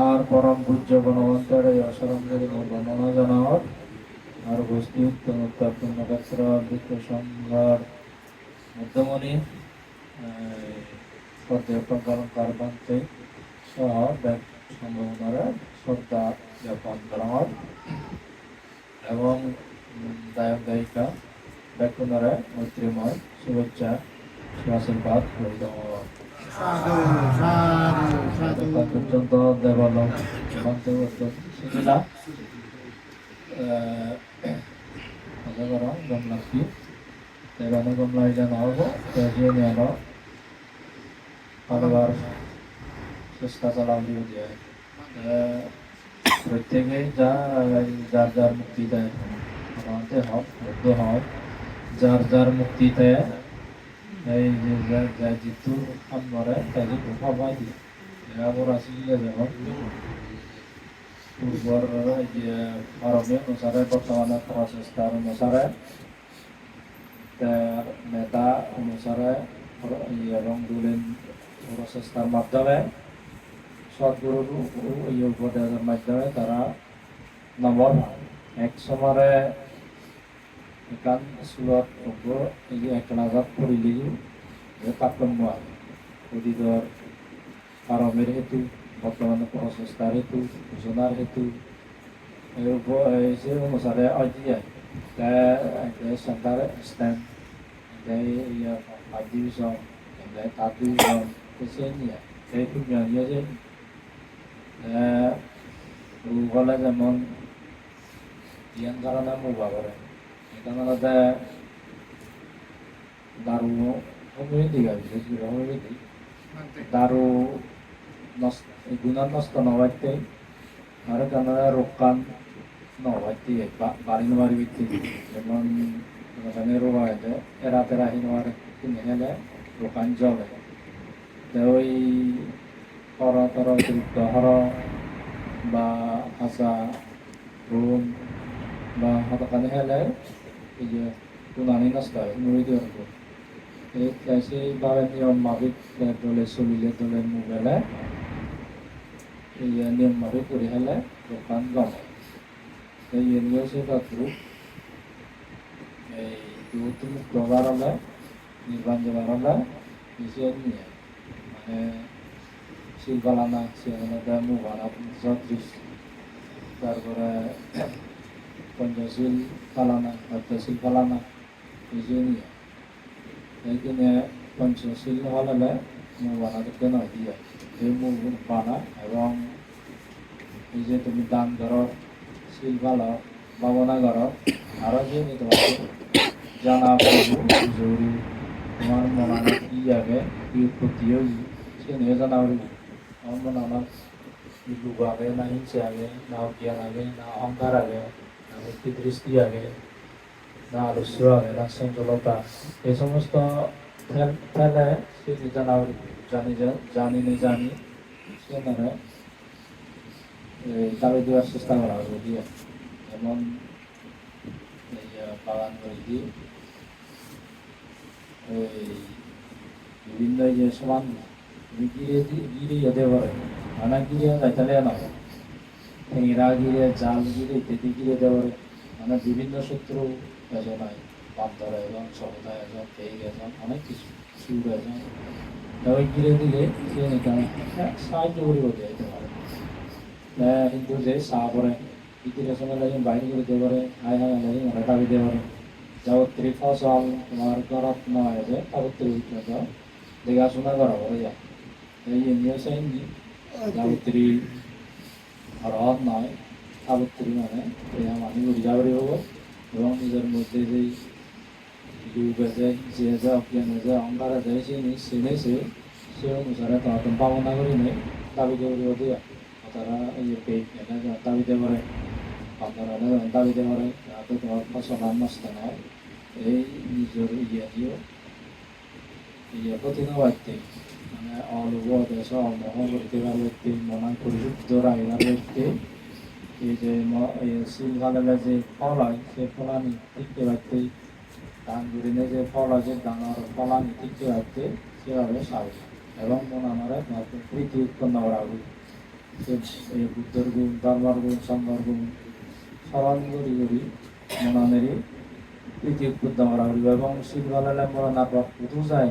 আর পরম পূজ্য গণবন্তের এই অসরমদের বর্ণনা জানাওয়ার। আর উপস্থিত উত্তরপূর্ণ ক্ষেত্র, বৃত্ত সংঘর মধ্যমণি পর্যটন পালন কারবান্তে সহ ব্যাগ সম্ভাবনার সাধু সাধু এতক্ষণ পর্যন্ত দেবালক বন্ধু শিখিলা মজা করো গম লাগছি দেবানো গম লাগলে নহব তেজিয়ে নিয়াল পালবার চেষ্টা দিব দিয়ে প্রত্যেকেই যা যার যার মুক্তি দেয় আমাদের হক বৌদ্ধ হক যার যার মুক্তি দেয় এই যে যা- যা যিটো কাম কৰে তাকে পাবাই দিয়ে এরাবোৰ আছিলে যেমন পূৰ্বৰ যে আৰম্ভ অনুসাৰে বৰ্তমানে প্ৰচেষ্টা অনুসাৰে তার নেতা অনুসারে এবং দুলিন প্রচেষ্টার মাধ্যমে সদ্গুরুর উপদেশের মাধ্যমে তারা নম্বর এক সময়ে একান স্কুলত হ'ব এই যে এক নাজাত পঢ়িলেও যে তারতম্য আছে অতীতৰ আৰম্ভের হেতু বর্তমানে প্রচেষ্টার হেতু ঘোষণার হেতু এই উপ- এই যে অনুসারে অধ্যয় Ada sebentar stand, ada ya five division, ada third division, kesini ya. Saya punya dia sih. Eh, রুগলে যেমন জ্ঞান ধারণা মুভা করে আলাদা দারু বিশেষ করে হোমিওপ্যাথিক দারু নষ্ট গুণা নষ্ট নবাইতে আর কেন রোকান নবাইতে বাড়ি নবারি ভিত্তি যেমন রোগা আছে এরা তেরা হিনবার কিনে গেলে রোকান জলে। তো ওই হর তর অতিরিক্ত হর বা হাসা রুম বা হাতখানে হেলে এই যে গুণানি নষ্ট হয় নুড়ি দিয়ে এই সেইভাবে নিয়ম মাফিক দলে চলিলে দলে মোবাইলে এই নিয়ম মাফিক কৰি হেলে, দোকান গমে এই নিয়ম সেবাটো এই দুটো মুক্ত বাড়ালে নির্বাণ বাড়ালে নিচে নিয়ে মানে শিল্পালানা সেখানে মুবানা ছত্রিশ তারপরে পঞ্চশীল পালানা অর্ধশীল পালানা নিচে নিয়ে এইখানে পঞ্চশীল হলে মুবানা করতে নয় দিয়ে এই মুবানা এবং এই যে তুমি দান করো শিল ভালো ভাবনা করো আরও যে নিতে পারো জানা প্রভু জরুরি তোমার মনে কি যাবে কি উৎপত্তি হবে সে নিয়ে জানা পারব আমার মনে আমার লোক আগে না হিংসে আগে না অজ্ঞান আগে না অহংকার আগে না ব্যক্তি দৃষ্টি আগে না আলস্য আগে না চঞ্চলতা এই সমস্ত ফেল- ফেলে সে জানা পারব জানি যা- জানি নি জানি সে মানে দাবি দেওয়ার চেষ্টা করা হবে দিয়ে যেমন এই যে বাগান করে দিয়ে এই বিভিন্ন এই যে সমান গিরে দি- গিরে যেতে পারে নানা গিরে যাইতালে না ঠেঙেরা গিরে জাল গিরে ইত্যাদি গিরে দিতে পারে মানে বিভিন্ন শত্রু এজন হয় বান্তর এজন সহতা এজন তেইক এজন অনেক কিছু সুর এজন তা ওই গিরে দিলে সে সাহায্য করিব যাইতে পারে। কিন্তু যে চাহ পৰে ইতিৰে সময় লাগি বাহিৰ কৰি দিব পাৰে হাই হাই লাগি মৰাটা দিব পাৰে যাৱত্ৰী ফচল তোমাৰ ঘৰত নহয় যে সাৱত্ৰী ভিতৰত দেখাশোনা কৰা পাৰে যা। এই এমনিও চাইনি যাৱত্ৰী ঘৰত নহয় সাৱত্ৰী মানে মানুহ ঘূৰি যাব পাৰিব এবং নিজৰ মধ্যে যে লোক আছে যে আছে অজ্ঞান আছে অহংকাৰ আছে চিনি চিনিছে সেই অনুসাৰে তহঁতে পাবনা কৰি নাই, দাবি কৰিব দিয়া তারা এই যে পেট এটা দাবিতে পারে আপনারা দাবিতে পারে যাতে তোমার ফসল নষ্ট না হয় এই নিজের ইয়ে দিও ইয়ে ব্যক্তি মানে অলুব দেশ পার ব্যক্তি মনান পরিশুদ্ধ রাখিবার ব্যক্তি এই যে গালে যে ফল হয়, সে ফল আমি টিকতে ব্যক্তি দান করিলে যে ফল আছে দানার ফলানি ঠিক যেভাবে সেভাবে সাবে এবং মন আমার প্রীতি উৎপন্ন করা এই বুদ্ধর গুণ, ধর্মর গুণ, সংঘর গুণ স্মরণ করি করি মনানেরই প্রীতি উৎপন্ন করা হইব এবং শীতকালে মরা না যায়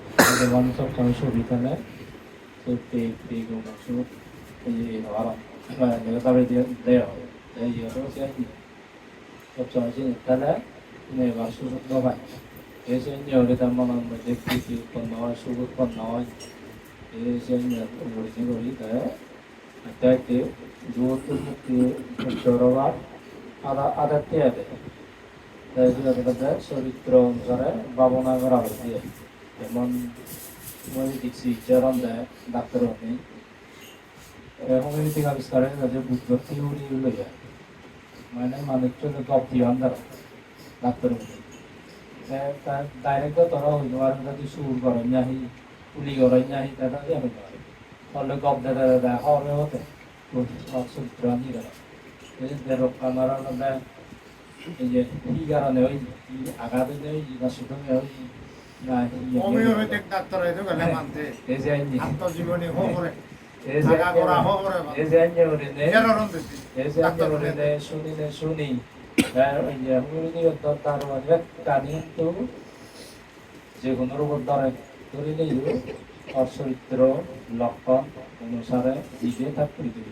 প্রীতি উৎপন্ন করিবা দেয়া তুমি আৰু উৎপন্ন কৰিলে ওই লোক হিংসা জ্ঞান অহংকার এনে এবার সুযোগ নহয় দিয়ে যেমন সব সময় ছবি ফেলে তো পেক পেক সুযোগ এই হওয়ার নেগেটাবে দিয়ে দেওয়া হয় তাই ইয়েরও সে সব সময় সে তাহলে এবার সুযোগ নয় এসে নিয়ে তার মনের মধ্যে প্রীতি উৎপন্ন হয় সুখ উৎপন্ন হয় এসে নিয়ে করি তাই চরিত্র অনুসারে ভাবনা করা হয়েছে যেমন মই দেখছি যেরম দেয় ডাক্তার নেই হোমিওপ্যাথিক আবিষ্কারে যে বুদ্ধ থিওরি লইয়া মানে মানুষজন গপ দিয়ে আন্দার ডাক্তার ডাইরেক্ট তোরা হইল, আর যদি সুর করেন নাহি, পুলি করেন নাহি, তারা দিয়ে হইল তাহলে গপ দাদা দাদা হবে হতে। চরিত্র আনি গেল এই যে কামারা এই যে কি কারণে ওই আঘাতে ওই না সুতমে ওই শুনি। আর ওই যে কানি তো যে কোনো রোগ ধরে ধরে নেই আর চরিত্র লক্ষণ অনুসারে দিকে থাকতে দিবে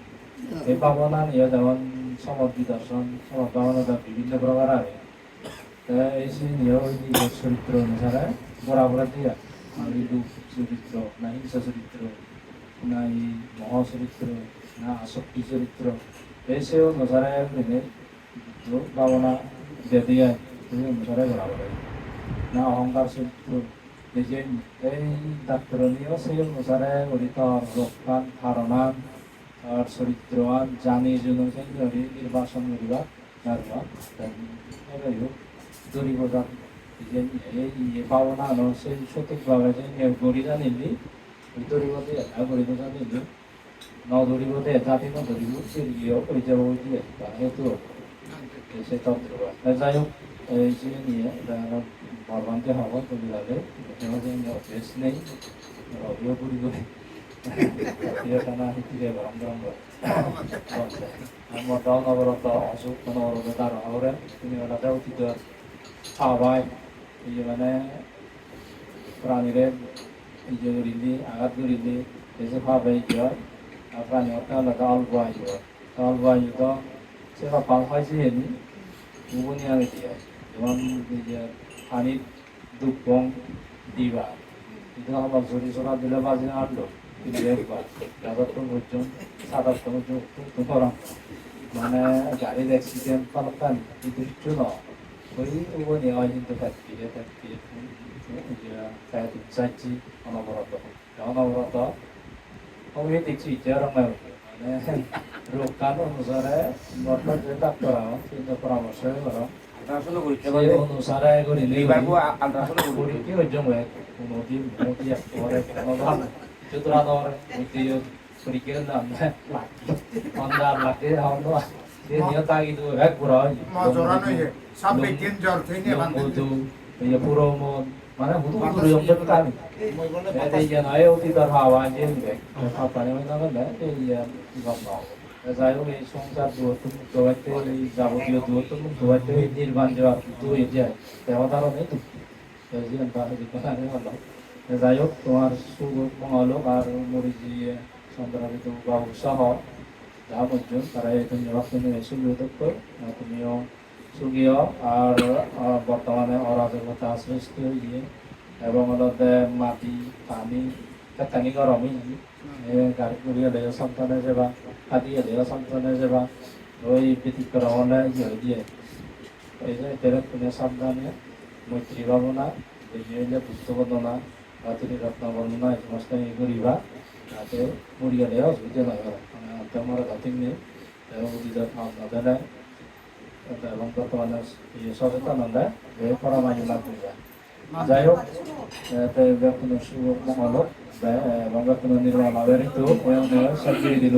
এই ভাবনা নিয়ে যেমন সমাজ বিদর্শন সমাজ বিভিন্ন প্রকার আছে। এই নিয়ে চরিত্র অনুসারে বরাবর দিয়া আর এই রূপ চরিত্র না হিংসা চরিত্র না এই মহ চরিত্র না আসক্তি চরিত্র সে অনুসারে মানে ভাবনা দিয়ে দিয়ে সেই অনুসারে বরাবর না অহংকার চরিত্র যে এই ডাক্তারনীয় সেই অনুসারে অরিত রোগান ধারণা আর চরিত্রবান জানি জন্য সেই ধরে নির্বাচন করিবা নারবা এবারে দরিব যান যে এই ভাবনা ন সেই সঠিকভাবে যে নিয়োগ করি জানিলি ওই দরিবতে এটা করিব জানিলি ন দরিবতে জাতি ন দরিব সেরিও করে যাব ওই দিয়ে হেতু সে তন্ত্র যাই হোক, এই যে নিয়ে ভগবানকে হব তৈরি লাগে অভ্যেস নেই রবিও করি করে নবরত অসুখ নবরত তার হরে তুমি ওনাটা অতীত খাওয়াই। এই যে মানে প্রাণীরে এই যে করিলি আঘাত করিলি এই যে কি হয় আর প্রাণী হতে হলে তো অল্প আহিব অল্প আহিব তো সে পাল খাইছে হেনি গুবনি আমি দিয়ে। যেমন পানির দুপং দিবা। itu kalau suri surat bila bazi arlo itu একবার। পর্যন্ত সাতাশ পর্যন্ত করা মানে গাড়ির অ্যাক্সিডেন্ট পালাতাম, কিন্তু কিছু না ওই ওই নেওয়া কিন্তু থাকবি থাকবি কায় চাইছি অনবরত অনবরত আমি দেখছি যেরকম মানে রোগ কান অনুসারে নর্মাল যে ডাক্তার কিন্তু পরামর্শ করা অনুসারে করে এইবার আল্ট্রাসাউন্ড করতে Porque hoje eu é um motivo, um motivo agora é que não dá. Eu tô lá na hora, muito eu porque não, né? Andar lá que não não. Dia dia tá itu é por aí. মা জোরানো হয়ে সাবে দিন জ্বর থেকে Yang বান্ধে butuh ya puro mo mana যাই হোক এই সংসার দূরত্ব দোয়াইতে এই যাবতীয় দূরত্ব দোয়াইতে নির্বাণ যাওয়া দূরে যায় প্রেসিডেন্ট তাহলে যাই হোক তোমার শুভ মঙ্গল আর মরিজি সন্তানিত বাবু সহ পর্যন্ত তারা এই ধন্যবাদ তুমি সুবিধ তুমিও সুগীয় আর বর্তমানে অরাজকতা সৃষ্টি হয়ে এবং হলতে মাটি পানি কেতানি গরমই গাড়ি ঘুরিয়ে দেয় সন্তানের সেবা কাটিয়ে দেয় সন্তানের সেবা ওই ব্যতিক্রম হলে ইয়ে দিয়ে এই যে তেরে তুমি সাবধানে মৈত্রী ভাবনা বিভিন্ন পুষ্প বর্ণনা রাত্রি রত্ন বর্ণনা এই সমস্ত ইয়ে করিবা যাতে মরি গেলে অসুবিধা নয় মানে নেই, এবং বুঝিতে নদেনে এবং বর্তমানে ইয়ে সচেতন হলে বে পরামায়ু লাভ করিবা যাই হোক কোনো শুভ মঙ্গল হোক এবং কোনো নির্মাণ সাজিয়ে দিল